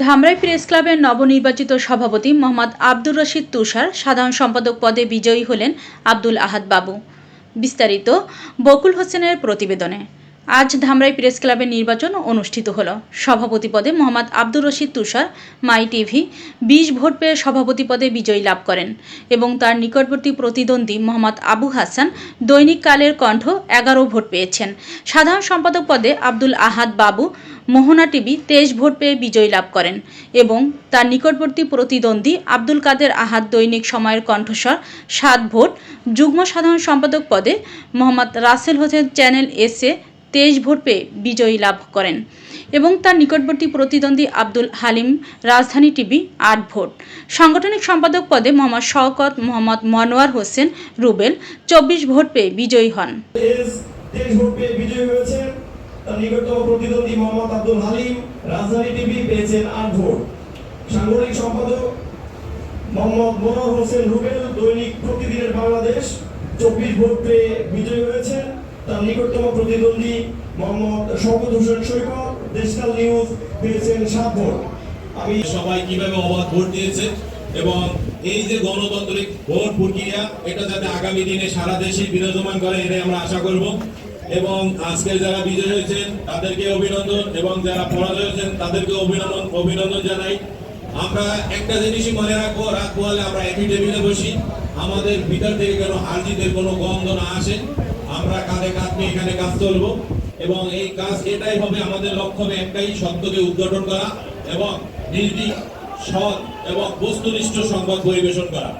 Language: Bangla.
ধামরাই প্রেস ক্লাবের নবনির্বাচিত সভাপতি মোহাম্মদ আব্দুর রশিদ তুষার সাধারণ সম্পাদক পদে বিজয়ী হলেন আব্দুল আহাদ বাবু। বিস্তারিত বকুল হোসেনের প্রতিবেদনে। আজ ধামরাই প্রেস ক্লাবের নির্বাচন অনুষ্ঠিত হল। সভাপতি পদে মোহাম্মদ আব্দুর রশিদ তুষার, মাই টিভি, বিশ ভোট পেয়ে সভাপতি পদে বিজয়ী লাভ করেন এবং তার নিকটবর্তী প্রতিদ্বন্দ্বী মোহাম্মদ আবু হাসান দৈনিক কালের কণ্ঠ এগারো ভোট পেয়েছেন। সাধারণ সম্পাদক পদে আব্দুল আহাদ বাবু, মোহনা টিভি তেইশ ভোট পেয়ে বিজয়ী লাভ করেন এবং তার নিকটবর্তী প্রতিদ্বন্দ্বী আব্দুল কাদের আহাদ দৈনিক সময়ের কণ্ঠস্বর সাত ভোট। যুগ্ম সাধারণ সম্পাদক পদে মোহাম্মদ রাসেল হোসেন চ্যানেল এসে তেইশ ভোট পেয়ে বিজয়ী লাভ করেন এবং তার নিকটবর্তী প্রতিদ্বন্দ্বী আব্দুল হালিম, রাজধানী টিভি আট ভোট। সাংগঠনিক সম্পাদক পদে মোহাম্মদ শওকত, মোহাম্মদ মনোয়ার হোসেন, রুবেল চব্বিশ ভোট পেয়ে বিজয়ী হন। তার নিকটতম প্রতিদ্বন্দ্বী মোহাম্মদ আব্দুল হালিম, রাজধানী টিভি পেয়েছেন আট ভোট। সাংগঠনিক সম্পাদক মোহাম্মদ মনোহর হোসেন, রুবেল দৈনিক প্রতিদিনের বাংলাদেশ, চব্বিশ ভোট পেয়ে বিজয়ী হয়েছেন। তার নিকটতম প্রতিদ্বন্দ্বী মোহাম্মদ শওকত হোসেন সৈকত দেশকাল নিউজ পেয়েছেন সাত ভোট আমি সবাই কীভাবে অবাধ ভোট দিয়েছে এবং এই যে গণতান্ত্রিক ভোট প্রক্রিয়া, এটা যাতে আগামী দিনে সারা দেশে বিরাজমান করে, এটাই আমরা আশা করব। এবং আজকে যারা বিজয় হয়েছেন, তাদেরকে অভিনন্দন এবং যারা পরাজয় হয়েছেন, তাদেরকে অভিনন্দন অভিনন্দন জানাই। আমরা একটা জিনিসই মনে রাখব রাখব হলে আমরা একই টেবিলে বসি। আমাদের ভিতর থেকে কোনো হারজিতের কোনো গন্ধ না আসে। আমরা কাঁধে কাঁধ নিয়ে এখানে কাজ চলবো এবং এই কাজ এটাই হবে আমাদের লক্ষ্য একটাই সত্যকে উদ্ঘাটন করা এবং নির্দিষ্ট সৎ এবং বস্তুনিষ্ঠ সংবাদ পরিবেশন করা।